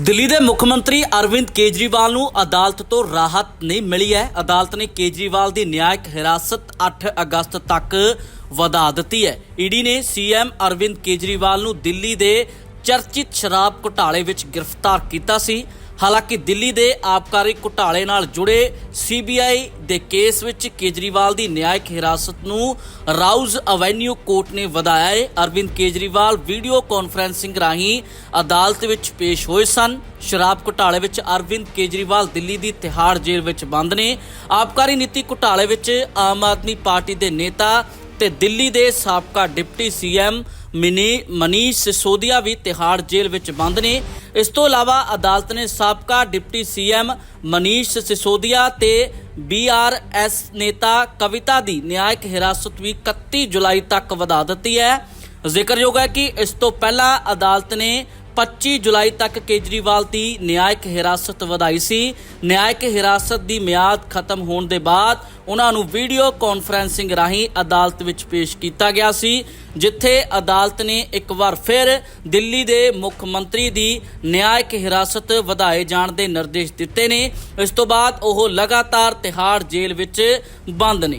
ਦਿੱਲੀ ਦੇ ਮੁੱਖ ਮੰਤਰੀ ਅਰਵਿੰਦ ਕੇਜਰੀਵਾਲ ਨੂੰ ਅਦਾਲਤ ਤੋਂ ਰਾਹਤ ਨਹੀਂ ਮਿਲੀ ਹੈ। ਅਦਾਲਤ ਨੇ ਕੇਜਰੀਵਾਲ ਦੀ ਨਿਆਇਕ ਹਿਰਾਸਤ 8 ਅਗਸਤ ਤੱਕ ਵਧਾ ਦਿੱਤੀ ਹੈ। ਈਡੀ ਨੇ ਸੀਐਮ ਅਰਵਿੰਦ ਕੇਜਰੀਵਾਲ ਨੂੰ ਦਿੱਲੀ ਦੇ ਚਰਚਿਤ ਸ਼ਰਾਬ ਘੁਟਾਲੇ ਵਿੱਚ ਗ੍ਰਿਫਤਾਰ ਕੀਤਾ ਸੀ। ਹਾਲਾਂਕਿ ਦਿੱਲੀ ਦੇ ਆਬਕਾਰੀ ਘੁਟਾਲੇ ਨਾਲ ਜੁੜੇ ਸੀਬੀਆਈ ਦੇ ਕੇਸ ਵਿੱਚ ਕੇਜਰੀਵਾਲ ਦੀ ਨਿਆਇਕ ਹਿਰਾਸਤ ਨੂੰ ਰਾਉਜ਼ ਐਵੇਨਿਊ ਕੋਰਟ ਨੇ ਵਧਾਇਆ ਹੈ। ਅਰਵਿੰਦ ਕੇਜਰੀਵਾਲ ਵੀਡੀਓ ਕਾਨਫਰੈਂਸਿੰਗ ਰਾਹੀਂ ਅਦਾਲਤ ਵਿੱਚ ਪੇਸ਼ ਹੋਏ ਸਨ। ਸ਼ਰਾਬ ਘੁਟਾਲੇ ਵਿੱਚ ਅਰਵਿੰਦ ਕੇਜਰੀਵਾਲ ਦਿੱਲੀ ਦੀ ਤਿਹਾੜ ਜੇਲ੍ਹ ਵਿੱਚ ਬੰਦ ਨੇ। ਆਬਕਾਰੀ ਨੀਤੀ ਘੁਟਾਲੇ ਵਿੱਚ ਆਮ ਆਦਮੀ ਪਾਰਟੀ ਦੇ ਨੇਤਾ ਤੇ ਦਿੱਲੀ ਦੇ ਸਾਬਕਾ ਡਿਪਟੀ ਸੀਐਮ ਮਿਨੀ ਮਨੀਸ਼ ਸਿਸੋਦੀਆ ਵੀ ਤਿਹਾੜ ਜੇਲ੍ਹ ਵਿੱਚ ਬੰਦ ਨੇ। ਇਸ ਤੋਂ ਇਲਾਵਾ ਅਦਾਲਤ ਨੇ ਸਾਬਕਾ ਡਿਪਟੀ ਸੀਐਮ ਮਨੀਸ਼ ਸਿਸੋਦੀਆ ਤੇ ਬੀਆਰਐਸ ਨੇਤਾ ਕਵਿਤਾ ਦੀ ਨਿਆਇਕ ਹਿਰਾਸਤ ਵੀ 31 ਜੁਲਾਈ ਤੱਕ ਵਧਾ ਦਿੱਤੀ ਹੈ। ਜ਼ਿਕਰਯੋਗ ਹੈ ਕਿ ਇਸ ਤੋਂ ਪਹਿਲਾਂ ਅਦਾਲਤ ਨੇ 25 ਜੁਲਾਈ ਤੱਕ ਕੇਜਰੀਵਾਲ ਦੀ ਨਿਆਇਕ ਹਿਰਾਸਤ ਵਧਾਈ ਸੀ। ਨਿਆਇਕ ਹਿਰਾਸਤ ਦੀ ਮਿਆਦ ਖਤਮ ਹੋਣ ਦੇ ਬਾਅਦ ਉਹਨਾਂ ਨੂੰ ਵੀਡੀਓ ਕਾਨਫਰੈਂਸਿੰਗ ਰਾਹੀਂ ਅਦਾਲਤ ਵਿੱਚ ਪੇਸ਼ ਕੀਤਾ ਗਿਆ ਸੀ, ਜਿੱਥੇ ਅਦਾਲਤ ਨੇ ਇੱਕ ਵਾਰ ਫਿਰ ਦਿੱਲੀ ਦੇ ਮੁੱਖ ਮੰਤਰੀ ਦੀ ਨਿਆਇਕ ਹਿਰਾਸਤ ਵਧਾਏ ਜਾਣ ਦੇ ਨਿਰਦੇਸ਼ ਦਿੱਤੇ ਨੇ। ਇਸ ਤੋਂ ਬਾਅਦ ਉਹ ਲਗਾਤਾਰ ਤਿਹਾੜ ਜੇਲ੍ਹ ਵਿੱਚ ਬੰਦ ਨੇ।